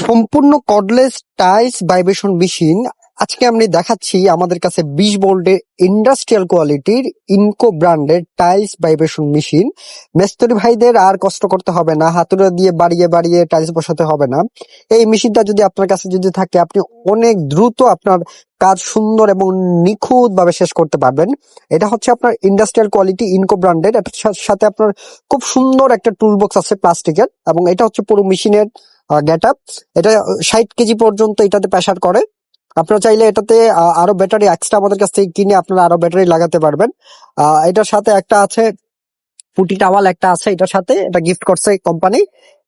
সম্পূর্ণ cordless tiles vibration machine আজকে আমি দেখাচ্ছি আমাদের কাছে বিশ ভোল্টের ইন্ডাস্ট্রিয়াল কোয়ালিটির ইনকো ব্র্যান্ডের টাইলস ভাইব্রেশন মেশিন মেস্তরি ভাইদের আর কষ্ট করতে হবে না, হাতুড়ে দিয়ে বাড়িয়ে বাড়িয়ে টাইলস বসাতে হবে না। এই মেশিনটা যদি আপনার কাছে যদি থাকে, আপনি অনেক দ্রুত আপনার কাজ সুন্দর এবং নিখুঁত ভাবে শেষ করতে পারবেন। এটা হচ্ছে আপনার ইন্ডাস্ট্রিয়াল কোয়ালিটি ইনকো ব্র্যান্ডের সাথে আপনার খুব সুন্দর একটা টুল বক্স আছে প্লাস্টিকের এবং এটা হচ্ছে পুরো মেশিনের গেট আপ এটা ষাট কেজি পর্যন্ত এটাতে প্রেসার করে। আপনারা চাইলে এটাতে আরও ব্যাটারি এক্সট্রা আমাদের কাছ থেকে কিনে আপনারা আরও ব্যাটারি লাগাতে পারবেন। এটার সাথে একটা আছে, পুটি টাওয়াল একটা আছে, এটার সাথে এটা গিফট করছে কোম্পানি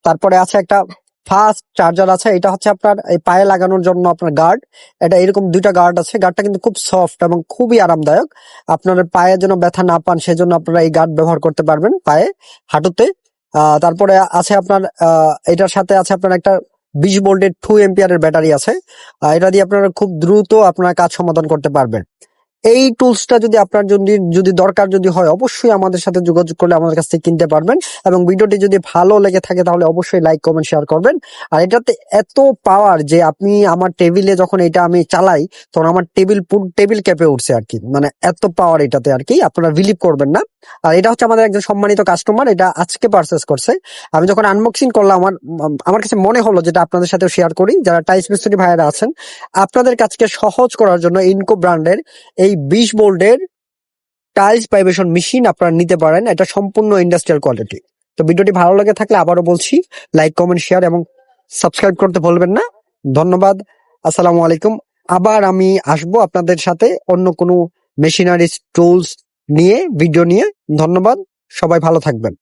তারপরে আছে একটা ফাস্ট চার্জার আছে, এটা হচ্ছে আপনার এই পায়ে লাগানোর জন্য আপনার গার্ড এটা এরকম দুইটা গার্ড আছে। গার্ডটা কিন্তু খুব সফট এবং খুবই আরামদায়ক। আপনার পায়ে যেন ব্যথা না পান, সেজন্য আপনারা এই গার্ড ব্যবহার করতে পারবেন পায়ে, হাঁটুতে। তারপরে আছে আপনার এটার সাথে আছে আপনার একটা বিশ ভোল্টের টু এম্পিয়ারের ব্যাটারি আছে। এটা দিয়ে আপনারা খুব দ্রুত আপনার কাজ সমাধান করতে পারবেন। এই টুলসটা যদি আপনার যদি যদি দরকার যদি হয়, অবশ্যই আমাদের সাথে যোগাযোগ করলে আমাদের কাছ থেকে কিনতে পারবেন। এবং ভিডিওটি যদি ভালো লেগে থাকে, তাহলে অবশ্যই লাইক, কমেন্ট, শেয়ার করবেন। আর এটাতে এত পাওয়ার যে আপনি আমার টেবিলে যখন এটা আমি চালাই, তখন আমার টেবিল টেবিল ক্যাপে উঠছে আর কি। মানে এত পাওয়ার এটাতে আর কি, আপনারা বিলিভ করবেন না। আর এটা হচ্ছে আমাদের একজন সম্মানিত কাস্টমার এটা আজকে পারচেস করছে। আমি যখন আনবক্সিং করলাম, আমার আমার কাছে মনে হলো যেটা আপনাদের সাথে শেয়ার করি, যারা টাইস মিস্ত্রি ভাইয়েরা আছেন, আপনাদের কাজকে সহজ করার জন্য ইনকো ব্র্যান্ডের এই বিশ বোল্ডের টাইলস ভাইব্রেশন মেশিন আপনারা নিতে পারেন। এটা সম্পূর্ণ ইন্ডাস্ট্রিয়াল কোয়ালিটি তো ভিডিওটি ভালো লাগে থাকলে আবারও বলছি লাইক কমেন্ট শেয়ার এবং সাবস্ক্রাইব করতে ভুলবেন না। ধন্যবাদ। আসসালামু আলাইকুম। আবার আমি আসব আপনাদের সাথে অন্য কোনো মেশিনারিজ টুলস নিয়ে ভিডিও নিয়ে। ধন্যবাদ। সবাই ভালো থাকবেন।